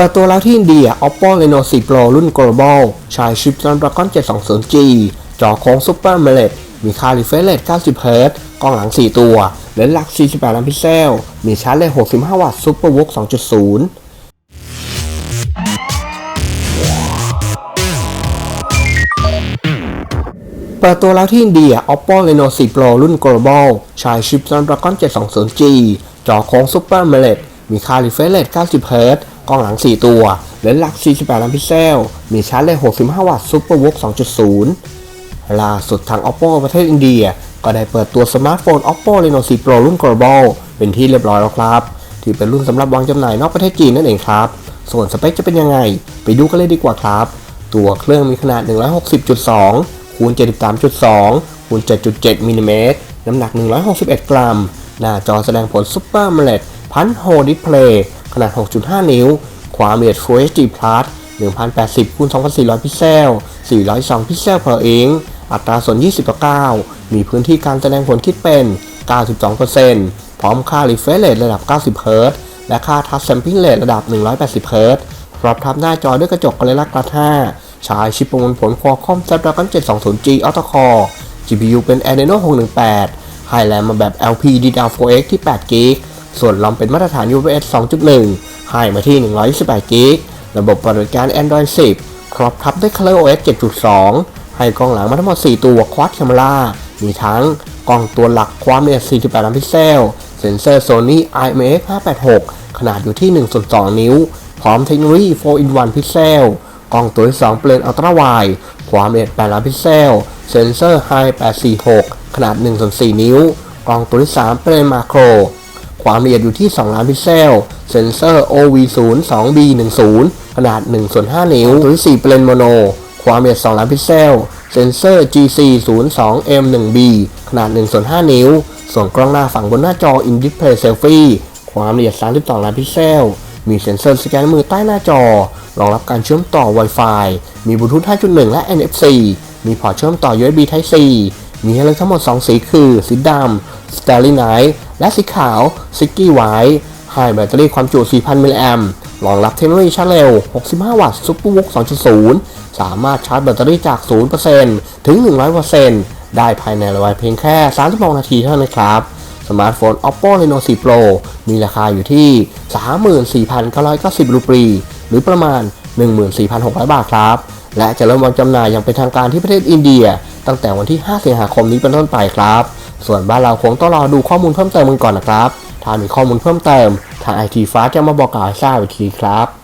ปิดตัวแล้วที่อินเดีย Oppo Reno 4 Pro รุ่น Global ใช้ชิป Snapdragon 720G จอโค้ง Super AMOLED มีค่า refresh rate 90 Hz กล้องหลัง 4 ตัว เลนส์หลัก 48 ล้านพิกเซล มีชาร์จแรง65 วัตต์ Super VOOC 2.0เปิดตัวแล้วที่อินเดีย Oppo Reno 4 Pro รุ่น Global ใช้ชิป Snapdragon 720G จอโค้ง Super AMOLED มีค่า refresh rate 90 Hz กล้องหลัง 4 ตัว เลนส์หลัก 48 ล้านพิกเซล มีชาร์จแรง65 วัตต์ Super VOOC 2.0 ล่าสุดทาง Oppo ประเทศอินเดีย ก็ได้เปิดตัวสมาร์ทโฟน Oppo Reno 4 Pro รุ่น Global เป็นที่เรียบร้อยแล้วครับ ที่เป็นรุ่นสำหรับวางจำหน่ายนอกประเทศจีนนั่นเองครับ ส่วนสเปคจะเป็นยังไง ไปดูกันเลยดีกว่าครับ ตัวเครื่องมีขนาด 160.2คูณ73.2คูณ7.7มิลลิเมตรน้ำหนัก 161 กรัม หน้าจอแสดงผล Super AMOLED พันโฮดิสเพลย์ นาด 6.5 นิ้ว ความละเอียด Full HD Plus 1080คูณ2400 พิกเซล 402 พิกเซล per inch อัตราส่วน 20ต่อ9มีพื้นที่การแสดงผลคิดเป็น 92%พร้อมค่า refresh rate ระดับ 90 Hz และค่า touch sampling rate ระดับ 180 Hz พร้อมทับหน้าจอด้วยกระจก Gorilla Glass 5ใช้ชิปประมวลผล Qualcomm Snapdragon 720G Octa Core GPU เป็น Adreno 618ให้แรมมาแบบ LPDDR4X ที่8 g b ส่วนลอมเป็นมาตรฐาน UFS 2.1 ให้มาที่ 128 g b ระบบปฏิบัติการ Android 10 ครอบทับด้วย ColorOS 7.2 ให้กล้องหลังมาทั้งหมด 4 ตัว Quad Camera มีทั้งกล้องตัวหลักความละเอียด 48 ล้านพิกเซล เซ็นเซอร์ Sony IMX 586 ขนาดอยู่ที่1ส่วน2นิ้ว พร้อมเทคโนโลยี 4-in-1 พิกเซล กล้องตัวที่2เป็นอัลตร้าไวด์ความละเอียด 8 ล้านพิกเซล เซ็นเซอร์ High 846 ขนาด1ส่วน4นิ้ว กล้องตัวที่ 3 เป็นมาโคร ความละเอียดอยู่ที่ 2 ล้านพิกเซล เซนเซอร์ OV02B10 ขนาด1ส่วน5นิ้วตัวที่4เป็นโมโน ความละเอียด 2 ล้านพิกเซล เซนเซอร์ GC02M1B ขนาด1ส่วน5นิ้ว ส่วนกล้องหน้าฝั่งบนหน้าจอ In Display Selfie ความละเอียด 32 ล้านพิกเซล มีเซ็นเซอร์สแกนมือใต้หน้าจอ รองรับการเชื่อมต่อ Wi-Fi มีบลูทูธ 5.1 และ NFC มีพอร์ตเชื่อมต่อ USB Type C มีให้เลือกทั้งหมด 2 สีคือ สีดำ Starry Night และสีขาว Silky White ให้แบตเตอรี่ความจุ 4,000 มิลลิแอมป์รองรับเทคโนโลยีชาร์จเร็ว 65 วัตต์ Super VOOC 2.0 สามารถชาร์จแบตเตอรี่จาก 0%ถึง 100%ได้ภายในระยะเพียงแค่36นาทีเท่านั้นครับ สมาร์ทโฟน Oppo Reno 4 Pro มีราคาอยู่ที่ 34,990 รูปี หรือประมาณ 14,600 บาทครับ และจะเริ่มวางจำหน่ายอย่างเป็นทางการที่ประเทศอินเดีย ตั้งแต่วันที่ 5 สิงหาคมนี้เป็นต้นไปครับ ส่วนบ้านเราคงต้องรอดูข้อมูลเพิ่มเติมกันก่อนนะครับ ถ้ามีข้อมูลเพิ่มเติม ทางไอทีฟ้าจะมาบอกกล่าวให้ทราบอีกทีครับ